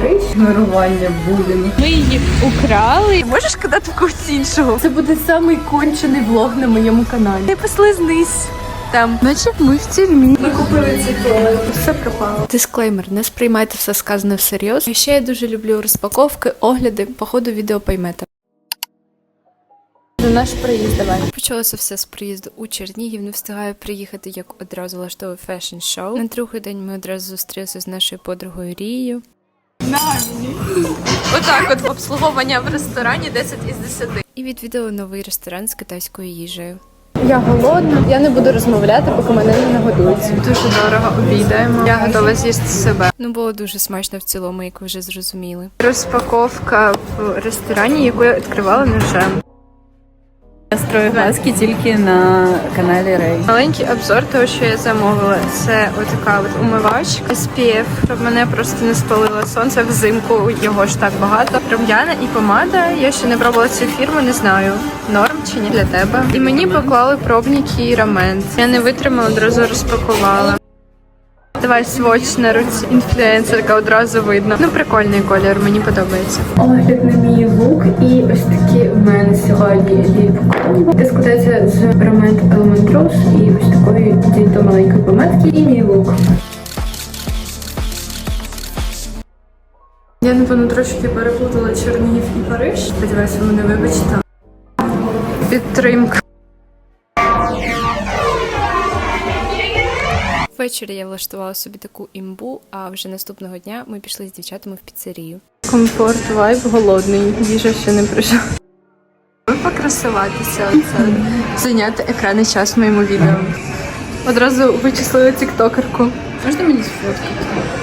Париж. Ігнорування булінгу. Ми її украли. Можеш казати когось іншого? Це буде самий кончений влог на моєму каналі. Не послизнись. Там. Наче ми в тюрмі. Ми купили цей туалет, все пропало. Дисклеймер, не сприймайте все сказане всерйоз. І ще я дуже люблю розпаковки, огляди. По ходу відео поймете. Наш приїзд давай. Почалося все з приїзду у Чернігів. Не встигаю приїхати, як одразу влаштовую фешн-шоу. На другий день ми одразу зустрілися з нашою подругою Рією. Отак от обслуговування в ресторані 10 із 10. І відвідали новий ресторан з китайською їжею. Я голодна, я не буду розмовляти, поки мене не нагодують. Дуже дорого обійдаємо. Я готова з'їсти себе. Ну було дуже смачно в цілому, як ви вже зрозуміли. Розпаковка в ресторані, яку я відкривала ножем. Я строю глазки тільки на каналі Рей. Маленький обзор того, що я замовила. Це отака от умивачка SPF, щоб мене просто не спалило сонце взимку. Його ж так багато. Рум'яна і помада. Я ще не пробувала цю фірму, не знаю. Норм чи ні для тебе. І мені поклали пробники рамент. Я не витримала, одразу розпакувала. Давай сводч на руці інфлюенсерка одразу видно. Ну прикольний колір, мені подобається. Огляд на мій лук і ось такі в мене сьогодні ліпку. Складається з Element Rose і ось такої дійто маленької помадки і мій лук. Я напевно трошки переплутала Чернігів і Париж. Сподіваюся, ви мене вибачите. Підтримка. Ввечері я влаштувала собі таку імбу, а вже наступного дня ми пішли з дівчатами в піцерію. Комфорт, вайб, голодний. Їжа ще не прийшла. Покрасуватися, оце зайняти екранний час моєму відео. Одразу вичислили тіктокерку. Можна мені сфоткати?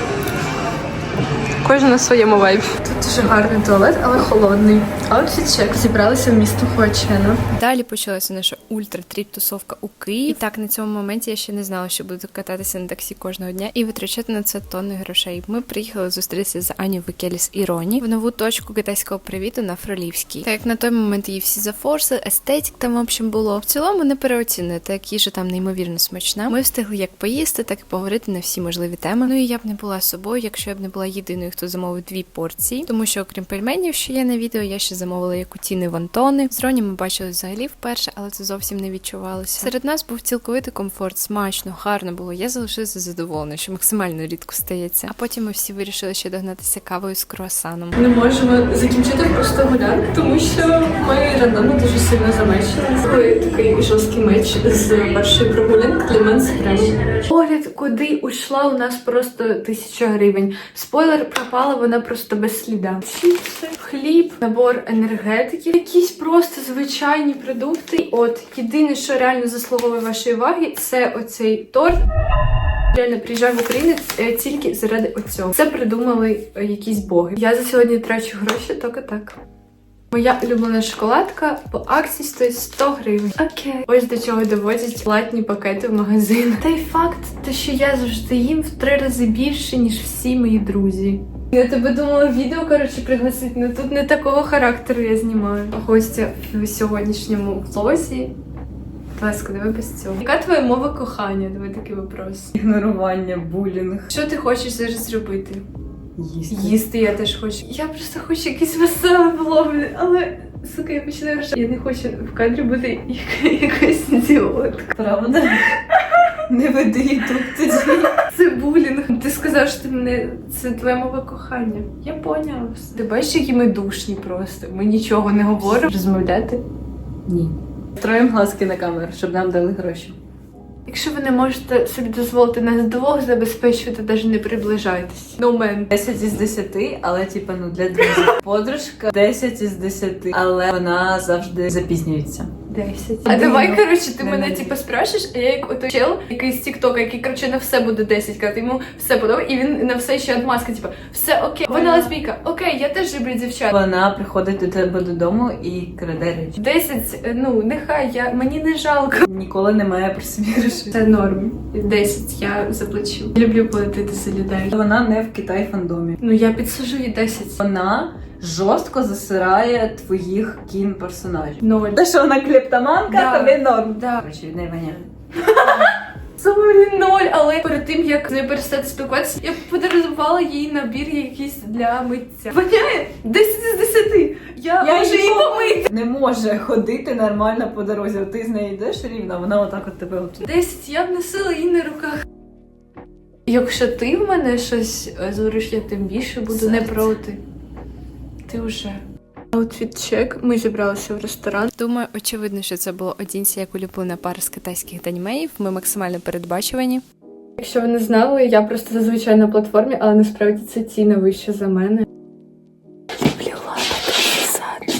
Кожен на своєму вайбі. Тут дуже гарний туалет, але холодний. Аутфіт чек. Зібралися в місто Хуачена. Далі почалася наша ультра-тріп тусовка у Києві. І так на цьому моменті я ще не знала, що буду кататися на таксі кожного дня і витрачати на це тонни грошей. Ми приїхали зустрітися з Аню Викеліс і Роні в нову точку китайського привіту на Фролівській. Так як на той момент її всі зафорсили, естетик там в общем було. В цілому не переоцінити, як їжа там неймовірно смачна. Ми встигли як поїсти, так і поговорити на всі можливі теми. Ну і я б не була собою, якщо я б не була єдиною, хто замовив дві порції, тому що окрім пельменів, що є на відео, я ще замовила якутіни вантони. З Роні ми бачили взагалі вперше, але це зовсім не відчувалося. Серед нас був цілковитий комфорт, смачно, гарно було. Я залишилася задоволена, що максимально рідко стається. А потім ми всі вирішили ще догнатися кавою з круасаном. Не можемо закінчити просто гулянку, тому що ми рандомно дуже сильно замечили. Такий, такий жорсткий меч з першої прогулянки для мене це прям. Огляд, куди ушла у нас просто тисяча гривень. Спойлер пропала вона просто без сліда. Чіпси, хліб, набор енергетиків, якісь просто звичайні продукти. От єдине, що реально заслуговує вашої уваги, це оцей торт. Реально приїжджаю в Україну е, тільки заради оцього. Це придумали е, якісь боги. Я за сьогодні трачу гроші тільки так. Моя улюблена шоколадка по акції стоїть 100 гривень. Окей. Ось до чого доводять платні пакети в магазин. Та й факт, те, що я завжди їм в три рази більше, ніж всі мої друзі. Я тебе думала відео, коротше, пригласити, але тут не такого характеру я знімаю. Гостя в сьогоднішньому влозі. Будь ласка, давай без цього. Яка твоя мова кохання? Давай такий вопрос. Ігнорування, булінг, Що ти хочеш зараз зробити? Їсти. Їсти я теж хочу. Я просто хочу якийсь веселий влог, але сука, я починаю ржати. Я не хочу в кадрі бути як- якась ідіотка. Правда? Не веди ютуб тоді. Це булінг. Ти сказав, що ти мене це твоя мова кохання. Я поняла. все. Ти бачиш, які ми душні просто. Ми нічого не говоримо. Розмовляти. Ні. Строїмо глазки на камеру, щоб нам дали гроші. Якщо ви не можете собі дозволити нас двох забезпечувати, навіть не приближайтесь. Ну, мен. 10 із 10, але типа ну для друзів. Подружка 10 із 10, але вона завжди запізнюється. 10. А давай, коротше, ти мене типу спрашиш, а я як ото чел, який з Тіктока, який коротше на все буде 10, казати йому все подобає, і він на все ще отмазка, типу, все окей. Вона лесбійка, окей, я теж люблю дівчат. Вона приходить до тебе додому і краде речі. 10, ну нехай я мені не жалко. Ніколи немає при собі грошей. Це норм. 10 я заплачу. Люблю платити за людей. Вона не в Китай фандомі. Ну я підсажу їй 10. Вона жорстко засирає твоїх кін персонажів. Ноль. Те, що вона клептоманка, Да. тобі норм. Да. Короче, від неї ноль, але перед тим як з нею перестати спілкуватися, я подарувала їй набір якийсь для миття. Воняє 10 з 10. Я, можу її помити. не може ходити нормально по дорозі. От Ти з нею йдеш рівно, вона отак от тебе от 10 я б носила її на руках. Якщо ти в мене щось е, звориш, я тим більше буду не Серце. проти. Ти вже. Аутфіт чек. Ми зібралися в ресторан. Думаю, очевидно, що це було одінці як улюблена пара з китайських данімеїв. Ми максимально передбачувані. Якщо ви не знали, я просто зазвичай на платформі, але насправді це ціна вище за мене.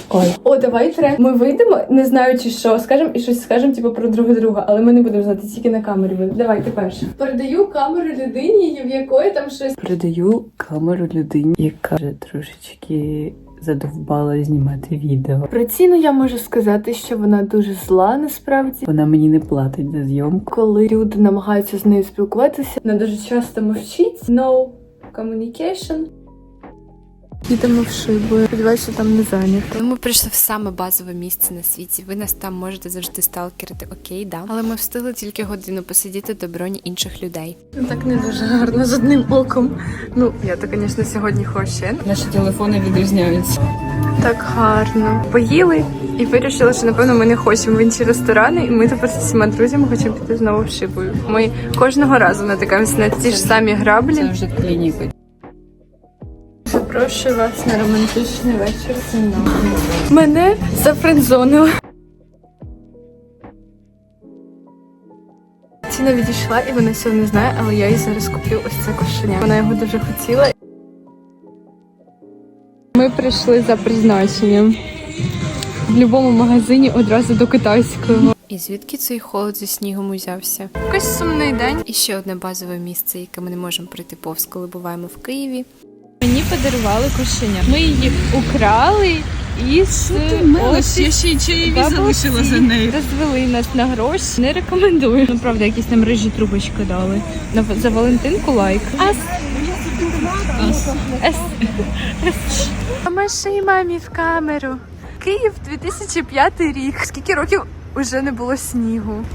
Ой. О, давай тренд. Ми вийдемо, не знаючи, що скажемо, і щось скажемо, типу, про друг друга, але ми не будемо знати, тільки на камері буде. Давай, ти перша. Передаю камеру людині, в якої там щось. Передаю камеру людині, яка вже трошечки задовбала знімати відео. Про ціну я можу сказати, що вона дуже зла насправді. Вона мені не платить за зйомку. Коли люди намагаються з нею спілкуватися, вона дуже часто мовчить. No communication. Їдемо в шибу. Сподіваюся, що там не зайнято. Ми прийшли в саме базове місце на світі. Ви нас там можете завжди сталкерити, окей, да. Але ми встигли тільки годину посидіти до броні інших людей. Так не дуже гарно з одним оком. Ну, я то, звісно, сьогодні хочу. Наші телефони відрізняються. Так гарно. Поїли і вирішили, що напевно ми не хочемо в інші ресторани, і ми тепер з всіма друзями хочемо піти знову в шибою. Ми кожного разу натикаємося на ті ж самі граблі. Це вже клініка. Запрошую вас на романтичний вечір зі мною. Мене зафрендзонили. Ціна відійшла, і вона цього не знає, але я їй зараз куплю ось це кошеня. Вона його дуже хотіла. Ми прийшли за призначенням. В будь-якому магазині одразу до китайського. І звідки цей холод зі снігом узявся? Якийсь сумний день. І ще одне базове місце, яке ми не можемо пройти повз, коли буваємо в Києві. Подарували кошеня. Ми її украли із Я ще й чаєві залишила за нею. Розвели нас на гроші. Не рекомендую. Ну правда, якісь нам рижі трубочки дали. На за Валентинку лайк. Ас. Ас. А маши мамі в камеру. Київ 2005 рік. Скільки років уже не було снігу?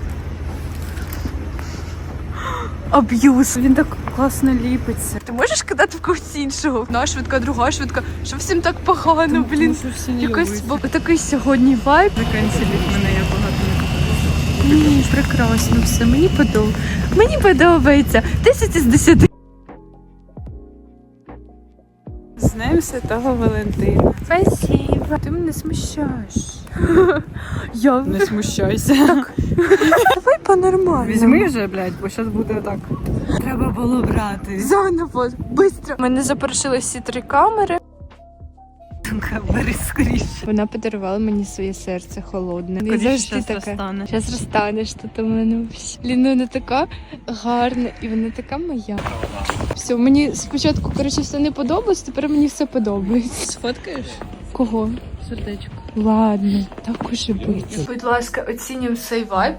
Аб'юз. Він так класно ліпиться. Ти можеш кидати в когось іншого? Одна швидка, друга швидка. Що всім так погано, блін. Якось бо такий сьогодні вайб. Заканцеліть мене, я багато Ні, прекрасно все. Мені подобається. Мені подобається. 10 із 10. З Днем Святого Валентина. Спасибо. Ти мене смущаєш. Я Не смущайся. давай по-нормальному. Візьми вже, блядь, бо зараз буде так. Треба було брати. Заново, быстро. Мене запершили всі три камери. Бери скоріше. Вона подарувала мені своє серце холодне. І завжди таке. розтане. Зараз розтанеш тут у мене. Блін, ну вона така гарна і вона така моя. Все, мені спочатку коротше все не подобалось, тепер мені все подобається. Сфоткаєш? Кого? Сердечко. Ладно, так уже бути. Будь ласка, оцінюємо цей вайб.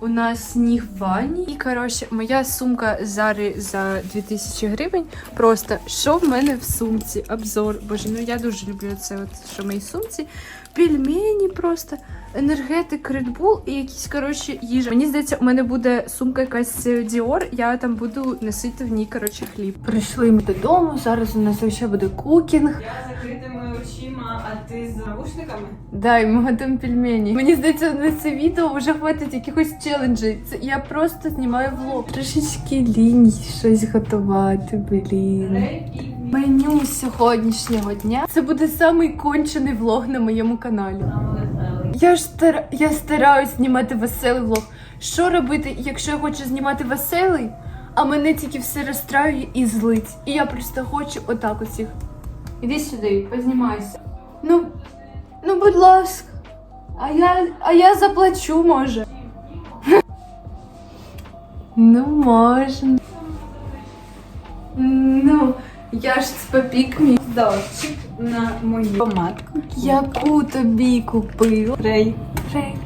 У нас сніг в ванні. І коротше, моя сумка Зари за 2000 гривень. Просто що в мене в сумці? Обзор. Боже, ну я дуже люблю це, от що в моїй сумці. Пельмені просто, енергетик, Red Bull і якісь коротше їжа. Мені здається, у мене буде сумка якась Dior, я там буду носити в ній коротше хліб. Прийшли ми додому. Зараз у нас ще буде кукінг. Я закритими очима, а ти з наушниками? Да, і ми готуємо пельмені. Мені здається, на це відео вже хватить якихось челенджей. Це я просто знімаю влог. Трошечки лінь щось готувати, блін. Меню сьогоднішнього дня. Це буде самий кончений влог на моєму каналі. Я ж стар... я стараюсь знімати веселий влог. Що робити, якщо я хочу знімати веселий, а мене тільки все розстраює і злить. І я просто хочу отак усіх. Іди сюди, познімайся. Ну, ну будь ласка. А я, а я заплачу, може. Ну, можна. Ну, я ж спопік мій здавчик. На мою помадку. Яку тобі купив Рей. Рей.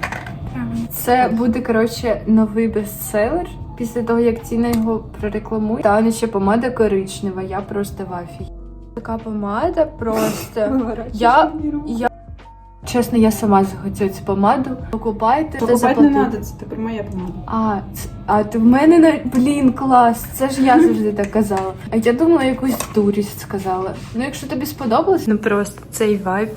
Це буде, коротше, новий бестселер. Після того, як ціна його прорекламує. Та ще помада коричнева, я просто в афі. Така помада просто. Я, я Чесно, я сама захотіла цю помаду. Покупайте. Покупати не треба, це тепер моя помада. А, ц- а ти в мене на блін, клас. Це ж я завжди так казала. А я думала, якусь дурість сказала. Ну, якщо тобі сподобалось, Ну просто цей вайб.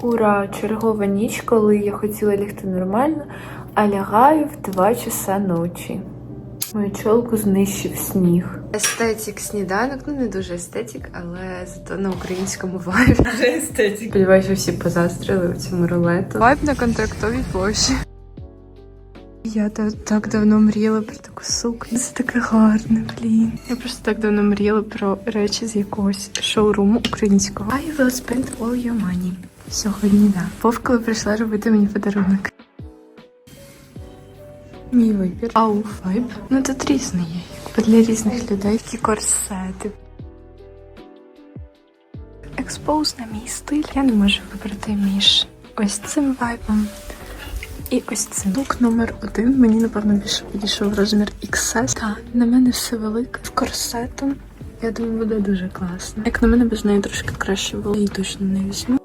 Ура! Чергова ніч, коли я хотіла лягти нормально, а лягаю в 2 часа ночі. Мою чолку знищив сніг. Естетик сніданок, ну не дуже естетик, але зато на українському вайбі. Вже естетик. Сподіваюся, всі позастріли у цьому рулету. Вайб на контрактовій площі. Я та- так давно мріяла про таку сукню. Це таке гарне, блін. Я просто так давно мріяла про речі з якогось шоуруму українського. I will spend all your money. Сьогодні да. Вовкова прийшла робити мені подарунок. Мій вибір. Ау, вайб. Ну тут різний є. Якби для різних людей такі корсети. Експоз на мій стиль. Я не можу вибрати між ось цим вайбом і ось цим. Лук номер один. Мені, напевно, більше підійшов розмір XS. Та, на мене все велике. З корсетом. Я думаю, буде дуже класно. Як на мене, без неї трошки краще було. Я її точно не візьму.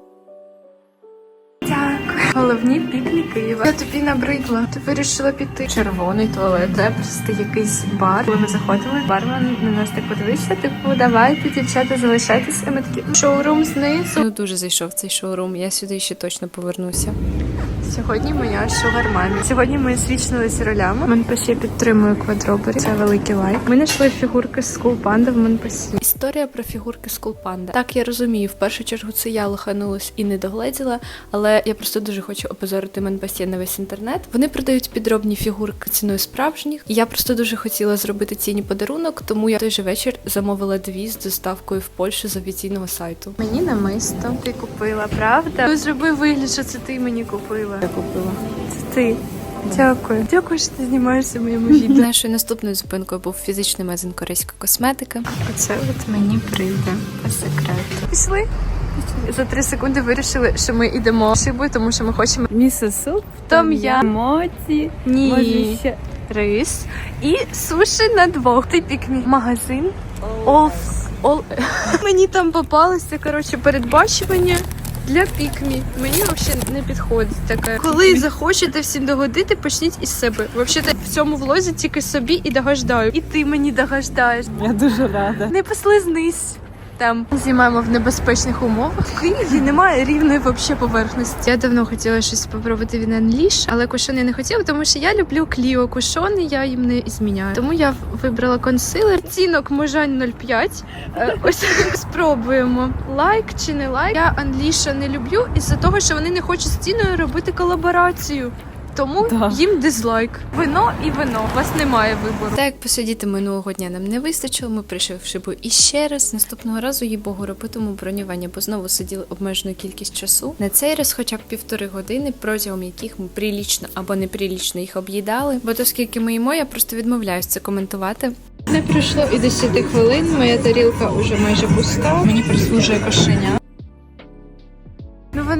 Тобі набридло. Ти вирішила піти. Червоний туалет. Це просто якийсь бар. Коли ми заходили, бармен на нас так подивився. Типу, давайте, дівчата, залишайтеся. Ми такі шоурум знизу. Ну дуже зайшов цей шоурум. Я сюди ще точно повернуся. Сьогодні моя шугар мамі. Сьогодні ми свічнилися ролями. Монпасі підтримує квадробері. Це великий лайк. Ми знайшли фігурки з Panda в Монпасі. Історія про фігурки з School Так я розумію, в першу чергу це я лоханулась і не догледіла, але я просто дуже хочу опозорити Монпасі на весь інтернет. Вони продають підробні фігурки ціною справжніх. Я просто дуже хотіла зробити ціні подарунок, тому я той же вечір замовила дві з доставкою в Польщу з офіційного сайту. Мені намисто ти купила, правда? Ну, зроби вигляд, що це ти мені купила. Я купила. Це ти. Дякую. Дякую, що ти знімаєшся в моєму відео. Нашою наступною зупинкою був фізичний магазин корейська косметика. Оце от мені прийде по секрету. Пішли. За три секунди вирішили, що ми йдемо шибою, тому що ми хочемо Місо суп, Том ям. моці, ні може ще рис і суші на двох. Ти пікмі. Магазин All, all... Мені там попалося коротше передбачування. Для пікмі мені взагалі не підходить таке. Коли захочете всім догодити, почніть із себе. Взагалі в цьому влозі тільки собі і догождаю. І ти мені догождаєш. я дуже рада. Не послизнись. Там знімаємо в небезпечних умовах. В Києві немає рівної вообще поверхності. Я давно хотіла щось спробувати від Unleash, але кушон я не хотіла, тому що я люблю Кліо кушони, я їм не зміняю. Тому я вибрала консилер. Цінок Можань 0,5. Е, Ось спробуємо. Лайк чи не лайк. Я Unleash не люблю із-за того, що вони не хочуть з ціною робити колаборацію. Тому Да. їм дизлайк. Вино і вино. У вас немає вибору. Так як посидіти минулого дня нам не вистачило, ми прийшли в шибу іще раз. Наступного разу їй богу робитиму бронювання, бо знову сиділи обмежену кількість часу. На цей раз, хоча б півтори години, протягом яких ми прилічно або неприлічно їх об'їдали. Бо оскільки ми їмо, я просто відмовляюсь це коментувати. Не пройшло і 10 хвилин. Моя тарілка вже майже пуста. Мені прислужує кошеня.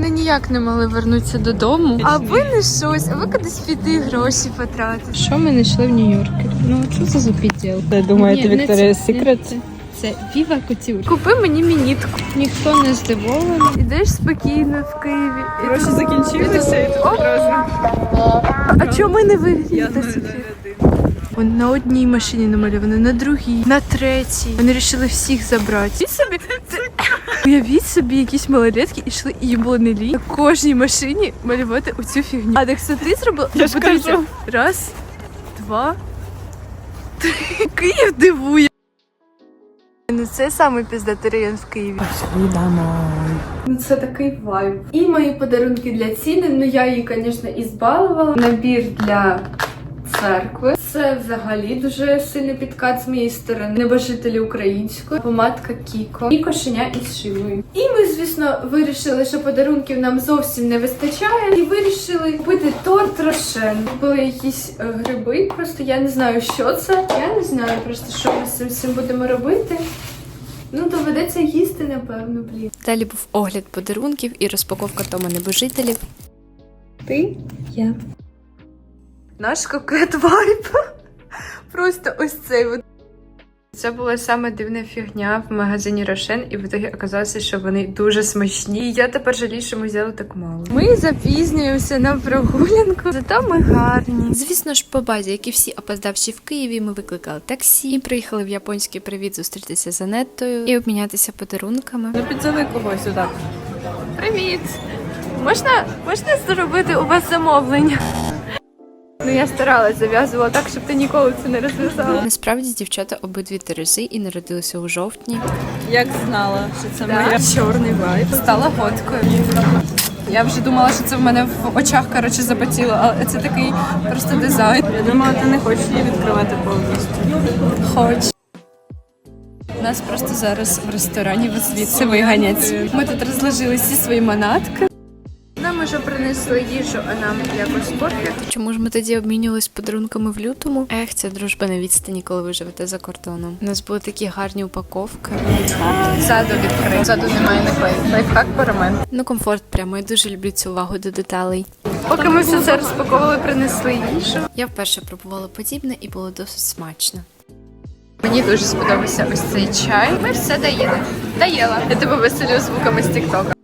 Ну вони ніяк не могли вернутися додому. А ви не щось, а ви кудись піти гроші потратити. Що ми знайшли в Нью-Йорку? Ну що це за підділ? Ви думаєте, Вікторія Секрет? Це Viva Couture. Купи мені мінітку. Ніхто не здивований. Ідеш спокійно в Києві. Гроші закінчилися і тут одразу. А чому ми не вигідні? Вон на одній машині намальовано, на другій, на третій. Вони вирішили всіх забрати. Уявіть собі, це... Уявіть собі, якісь малолетки йшли і їм було не лінь на кожній машині малювати оцю фігню. А так що ти зробила? Я ж кажу. Раз, два, три. Київ дивує. Ну це саме піздатий район в Києві. Ну це такий вайб. І мої подарунки для ціни. Ну я її, звісно, і збалувала. Набір для церкви. Це взагалі дуже сильний підкат з моєї сторони. Небожителі української, помадка Кіко і кошеня із шивою. І ми, звісно, вирішили, що подарунків нам зовсім не вистачає, і вирішили купити торт Рошен. Були якісь е, гриби, просто я не знаю, що це. Я не знаю просто, що ми з цим всім будемо робити. Ну, доведеться їсти, напевно, блін. Далі був огляд подарунків і розпаковка Тома небожителів. Ти я. Наш кокет вайб. Просто ось цей Це була саме дивна фігня в магазині Рошен, і в ітогі оказалося, що вони дуже смачні. І я тепер жалію, що ми взяли так мало. Ми запізнюємося на прогулянку, зато ми гарні. Звісно ж, по базі, як і всі опоздавші в Києві, ми викликали таксі, і приїхали в японський привіт зустрітися з Анеттою і обмінятися подарунками. Ну підзови когось отак. Привіт! Можна, можна зробити у вас замовлення? Ну я старалась, зав'язувала так, щоб ти ніколи це не розв'язала. Насправді дівчата обидві Терези і народилися у жовтні. Як знала, що це моя. Чорний вайб. Стала готкою. Я вже думала, що це в мене в очах коротше запотіло, але це такий просто дизайн. Я думала, ти не хочеш її відкривати повністю. Хоч. Нас просто зараз в ресторані звідси виганять. Ми тут розложили всі свої манатки. Нам уже принесли їжу, а нам якось пофіг. Чому ж ми тоді обмінювалися подарунками в лютому? Ех, це дружба на відстані, коли ви живете за кордоном. У нас були такі гарні упаковки. Ззаду відкрив. Ззаду немає наклеїв. Лайфхак парамен. Ну, комфорт прямо. Я дуже люблю цю увагу до деталей. Поки ми все це розпаковували, принесли їжу. Я вперше пробувала подібне і було досить смачно. Мені дуже сподобався ось цей чай. Ми все доїли. Доїла. Я тебе веселю звуками з Тіктока.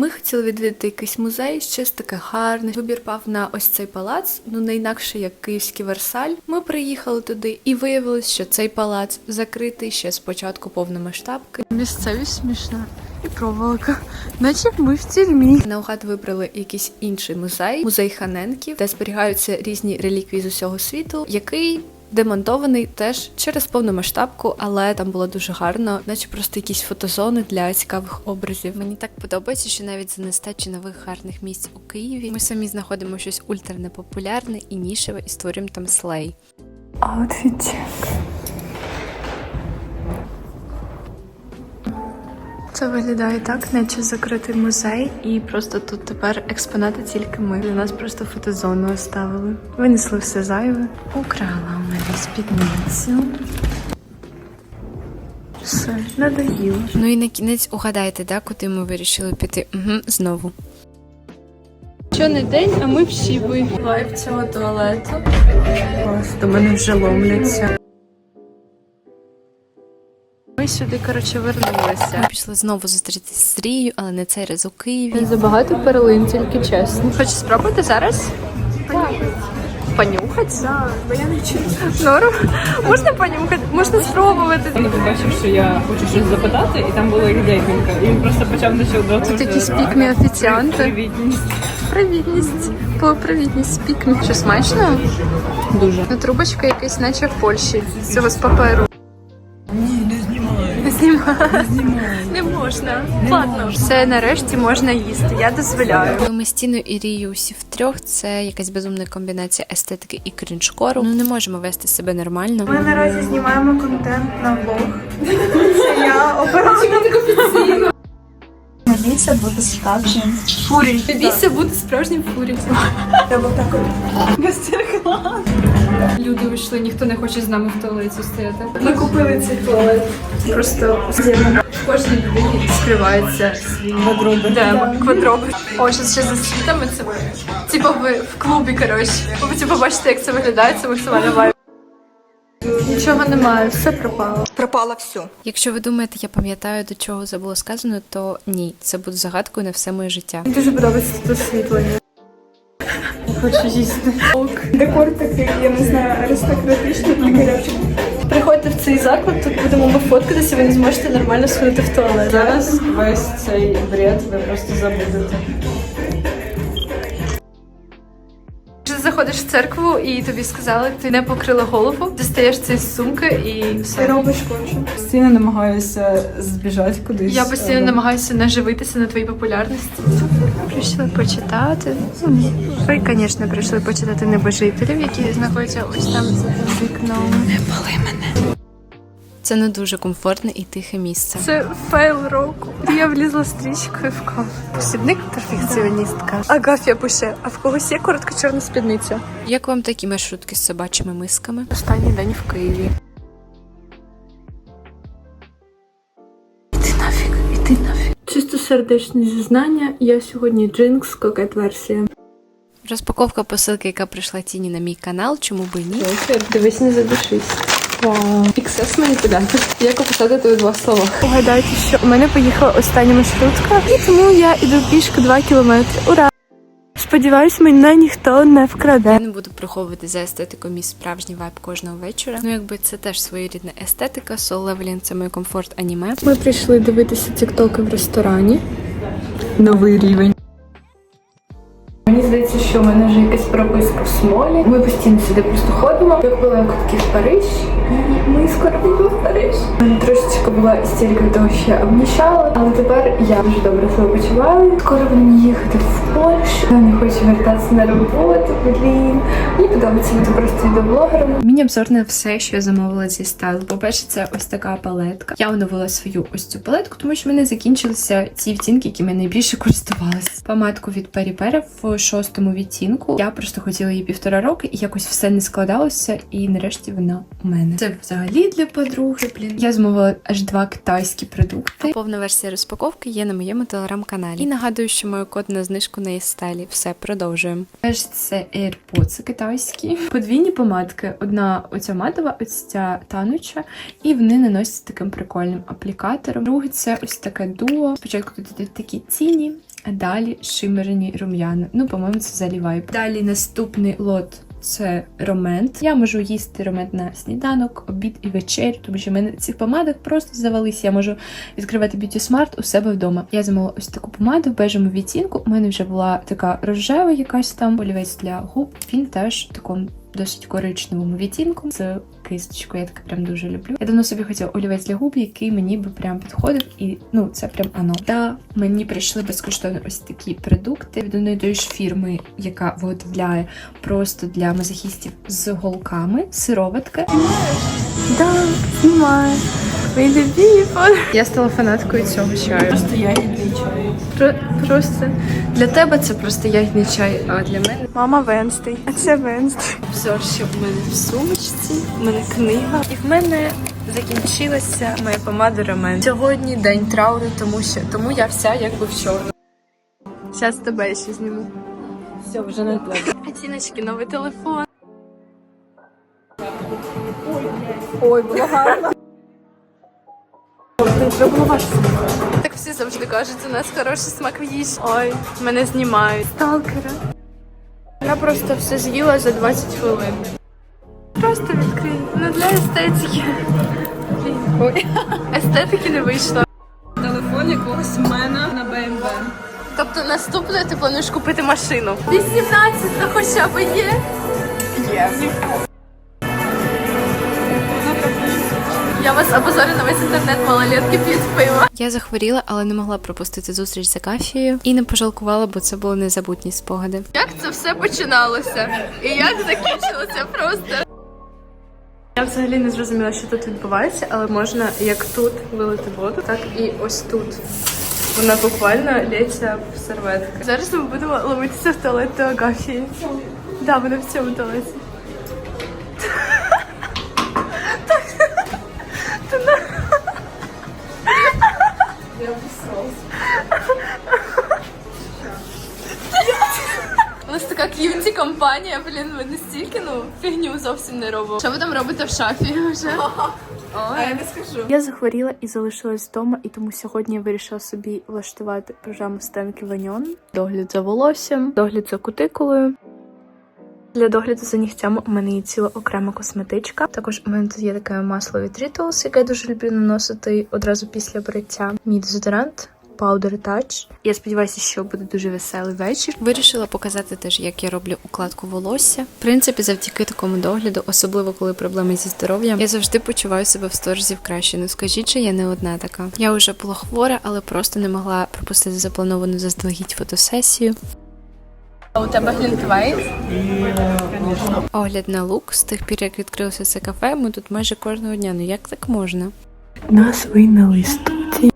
Ми хотіли відвідати якийсь музей, щось таке гарне. Вибір пав на ось цей палац, ну не інакше як київський Версаль. Ми приїхали туди і виявилось, що цей палац закритий ще з початку повномасштабки. Місцевість смішна і проволока, наче ми в тюрмі. Наугад вибрали якийсь інший музей, музей Ханенків, де зберігаються різні реліквії з усього світу, який. Демонтований теж через повномасштабку, але там було дуже гарно, наче просто якісь фотозони для цікавих образів. Мені так подобається, що навіть за нестачі нових гарних місць у Києві ми самі знаходимо щось ультра непопулярне і нішеве і створюємо там слей. Аутфіт Це виглядає так, наче закритий музей, і просто тут тепер експонати тільки ми. Для нас просто фотозону оставили. Винесли все зайве. Украла у мене спідницю. Все, надоїло. Ну і на кінець угадайте, да, куди ми вирішили піти? Угу, знову. Що не день, а ми всі виїхали в цього туалету. До мене вже ломляться. Ми сюди, коротше, вернулися. Ми пішли знову зустрітися з Рією, але не цей раз у Києві. Забагато перлин, тільки чесно. Хочеш спробувати зараз? Понюхати? Так, бо я не чую. Норм? Можна понюхати? Можна спробувати. Він побачив, що я хочу щось запитати, і там була їх декілька. І він просто почав на що одразу. Тут якісь пікмі офіціанти. Привітність. Привітність. По привітність пікмі. Що смачно? Дуже. Ну, трубочка якась, наче в Польщі. З цього з паперу. Не. Можна. Ладно. Все нарешті можна їсти. Я дозволяю. Ми з Тіною і Рією усі втрьох. Це якась безумна комбінація естетики і крінжкору. Ну не можемо вести себе нормально. Ми наразі знімаємо контент на влог. Це я оператор. Надіється бути справжнім. Фурій. Бійся бути справжнім фурівцем. Треба так от. Люди вийшли, ніхто не хоче з нами в туалеті стояти. Ми купили цей туалет. Просто кожній людині скривається свій квадробер. Да, квадробер. О, щось ще за світами це. Типа ви в клубі, коротше. Ви типу, побачите, як це виглядає, це максимально вайб. Нічого немає, все пропало. Пропало все. Якщо ви думаєте, я пам'ятаю, до чого це було сказано, то ні, це буде загадкою на все моє життя. Мені дуже подобається тут освітлення. Хочу їсти. Декор такий, я не знаю, аристократичний прикольочок. Приходьте в цей заклад, тут будемо ми фоткатися, ви не зможете нормально сходити в туалет. Зараз весь цей бред ви просто забудете. Заходиш в церкву і тобі сказали, ти не покрила голову, дістаєш це з сумки і все. все. робиш конче. Постійно намагаюся збіжати кудись. Я постійно намагаюся наживитися на твоїй популярності. Прийшли почитати. Ну, Ви, звісно, прийшли почитати небожителів, які знаходяться ось там за тим вікном. Не пали мене. Це не дуже комфортне і тихе місце. Це фейл року. Я влізла стрічкою в каву. Посібник перфекціоністка. Агафія пише, а в когось є коротка чорна спідниця. Як вам такі маршрутки з собачими мисками? Останній день в Києві. Іди нафіг, іди нафіг. Чисто сердечне зізнання. Я сьогодні джинкс, кокет версія. Розпаковка посилки, яка прийшла тіні на мій канал, чому би ні. Дивись, не задушись. Вау. XS маніпулятор. Як описати тебе в двох словах? Угадайте, що у мене поїхала остання маршрутка, і тому я іду пішки 2 кілометри. Ура! Сподіваюсь, мене ніхто не вкраде. Я не буду приховувати за естетикою мій справжній вайб кожного вечора. Ну якби це теж своєрідна естетика. Soul Leveling – це моє комфорт аніме. Ми прийшли дивитися тіктоки в ресторані. Новий рівень. Мені здається, що в мене вже якась прописка в смолі. Ми постійно сюди просто ходимо. Я була як в Париж, і ми скоро будемо в Париж. Мене трошечки була істерика того, що я але тепер я дуже добре себе почуваю. Скоро будемо їхати в Польщу. Я не хочу вертатися на роботу. Блін. Мені подобається бути просто відеоблогером. Міні-обзор на все, що я замовила зі стайлу. По-перше, це ось така палетка. Я оновила свою ось цю палетку, тому що в мене закінчилися ті відтінки, які я найбільше користувалася. Помадку від Пері в шостому відтінку. Я просто хотіла її півтора роки, і якось все не складалося. І нарешті вона у мене. Це взагалі для подруги. Блін. Я замовила аж два китайські продукти. Повна версія розпаковки є на моєму телеграм-каналі. І нагадую, що маю код на знижку на стайлі. Все продовжуємо. Теж це AirPods китайські. Подвійні помадки. Одна оця матова, ось ця тануча, і вони наносяться таким прикольним аплікатором. Друге це ось таке дуо. Спочатку тут йдуть такі тіні, а далі шимерні рум'яна. Ну, по-моєму, це взагалі вайб. Далі наступний лот. Це ромент. Я можу їсти ромент на сніданок, обід і вечерю, тому що в мене цих помадок просто завались. Я можу відкривати Beauty Smart у себе вдома. Я замовила ось таку помаду в бежевому відтінку. У мене вже була така рожева якась там олівець для губ. Він теж в такому досить коричневому відтінку з кисточкою. Я таке прям дуже люблю. Я давно собі хотіла олівець для губ, який мені би прям підходив, і ну це прям ано. Та мені прийшли безкоштовно ось такі продукти від одної тої ж фірми, яка виготовляє просто для мазохістів з голками, сироватки. Да, знімаю. Я стала фанаткою цього чаю. Просто ягідний чай. Про- просто для тебе це просто ягідний чай, а для мене Мама Венстей. А це Венстей. Обзор, що в мене в сумочці, в мене книга, і в мене закінчилася моя помада Ромен. Сьогодні день трауру, тому що тому я вся якби в чорному. зараз тебе ще зніму. Все, вже не треба. Оціночки, новий телефон. Ой, було гарно. Так всі завжди кажуть, у нас хороший смак в їжі. Ой, мене знімають. Сталкера. Я просто все з'їла за 20 хвилин. Просто відкрий. Не для естетики. Ой. Естетики не вийшло. Телефон якогось мена на БМВ. Тобто наступне ти плануєш купити машину. 18 хоча б є. Є. Я вас опозорю на весь інтернет малолетки п'ють пиво. Я захворіла, але не могла пропустити зустріч з Акафією і не пожалкувала, бо це були незабутні спогади. Як це все починалося? І як закінчилося просто? Я взагалі не зрозуміла, що тут відбувається, але можна як тут вилити воду, так і ось тут. Вона буквально лється в серветки. Зараз ми будемо ловитися в туалет до Агафії. Да, вона в цьому туалеті. Компанія, блін, ми настільки ну фігню зовсім не робимо. Що ви там робите в шафі вже? не скажу. Я захворіла і залишилась вдома, і тому сьогодні я вирішила собі влаштувати програму Стенки Ваньон. Догляд за волоссям, догляд за кутикулою. Для догляду за нігтями у мене є ціла окрема косметичка. Також у мене тут є таке масло від Rituals, яке я дуже люблю наносити одразу після бриття. Мій дезодорант. Powder Touch. Я сподіваюся, що буде дуже веселий вечір. Вирішила показати теж, як я роблю укладку волосся. В принципі, завдяки такому догляду, особливо коли проблеми зі здоров'ям, я завжди почуваю себе в сто разів краще. Ну скажіть, що я не одна така. Я вже була хвора, але просто не могла пропустити заплановану заздалегідь фотосесію. А у тебе глінтвейн? Огляд на лук з тих пір, як відкрилося це кафе, ми тут майже кожного дня. Ну як так можна? Нас вийняли з студії.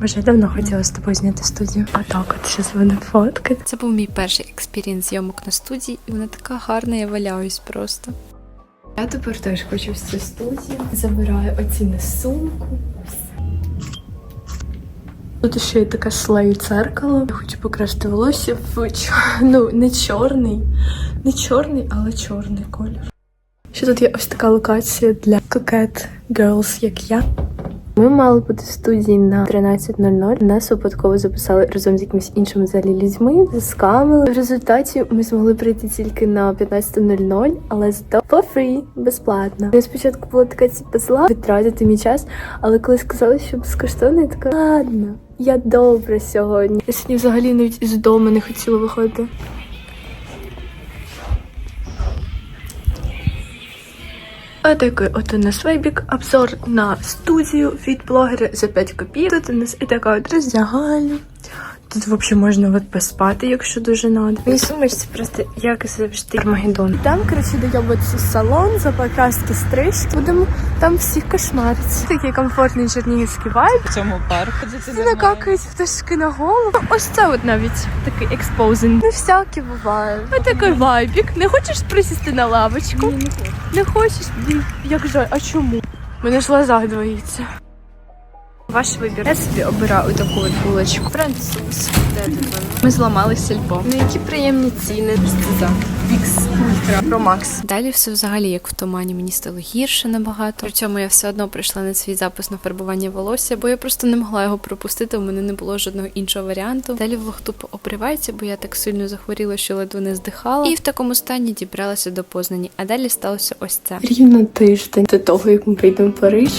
Вже давно хотіла з тобою зняти студію. А так от зараз буде фотки. Це був мій перший експірієнс зйомок на студії, і вона така гарна, я валяюсь просто. Я тепер теж хочу в цю студію. Забираю оці на сумку. Тут ще є таке слей дзеркало. Я хочу покрасти волосся в чор- ну, не чорний, не чорний, але чорний колір. Ще тут є ось така локація для кокет girls, як я. Ми мали бути в студії на 13.00. Нас випадково записали разом з якимись іншими взагалі людьми, скамили. В результаті ми змогли прийти тільки на 15.00, але зато for free, безплатно. Я спочатку була така типу зла витратити мій час, але коли сказали, що безкоштовно, я така ладно, я добра сьогодні. Я сьогодні взагалі навіть із дому не хотіла виходити. Отакий от у нас вебік, обзор на студію від блогера за 5 копійок. Тут у нас і така от роздягальня. Тут взагалі можна от поспати, якщо дуже надо. Мій сумочці просто як завжди Армагеддон. Там, коротше, доєбаться салон за покраски стрижки. Будемо там всіх кошмарити. Такий комфортний чернігівський вайб. В цьому парку. де Накакають пташки на голову. Ось це от навіть такий експозинг. Ну всяке буває. Ось такий вайбік. Не хочеш присісти на лавочку? Ні, не хочу. Не хочеш? Як жаль, а чому? Мене ж глаза двоїться. Ваш вибір. Я собі обираю таку от булочку. Француз. Де тут? Ми зламали сільпо. Ну які приємні ціни. За Вікс Ультра Про Макс. Далі все взагалі як в тумані мені стало гірше набагато. При цьому я все одно прийшла на свій запис на фарбування волосся, бо я просто не могла його пропустити. У мене не було жодного іншого варіанту. Далі влог тупо обривається, бо я так сильно захворіла, що ледве не здихала. І в такому стані дібралася до Познані. А далі сталося ось це. Рівно тиждень до того, як ми прийдемо в Париж.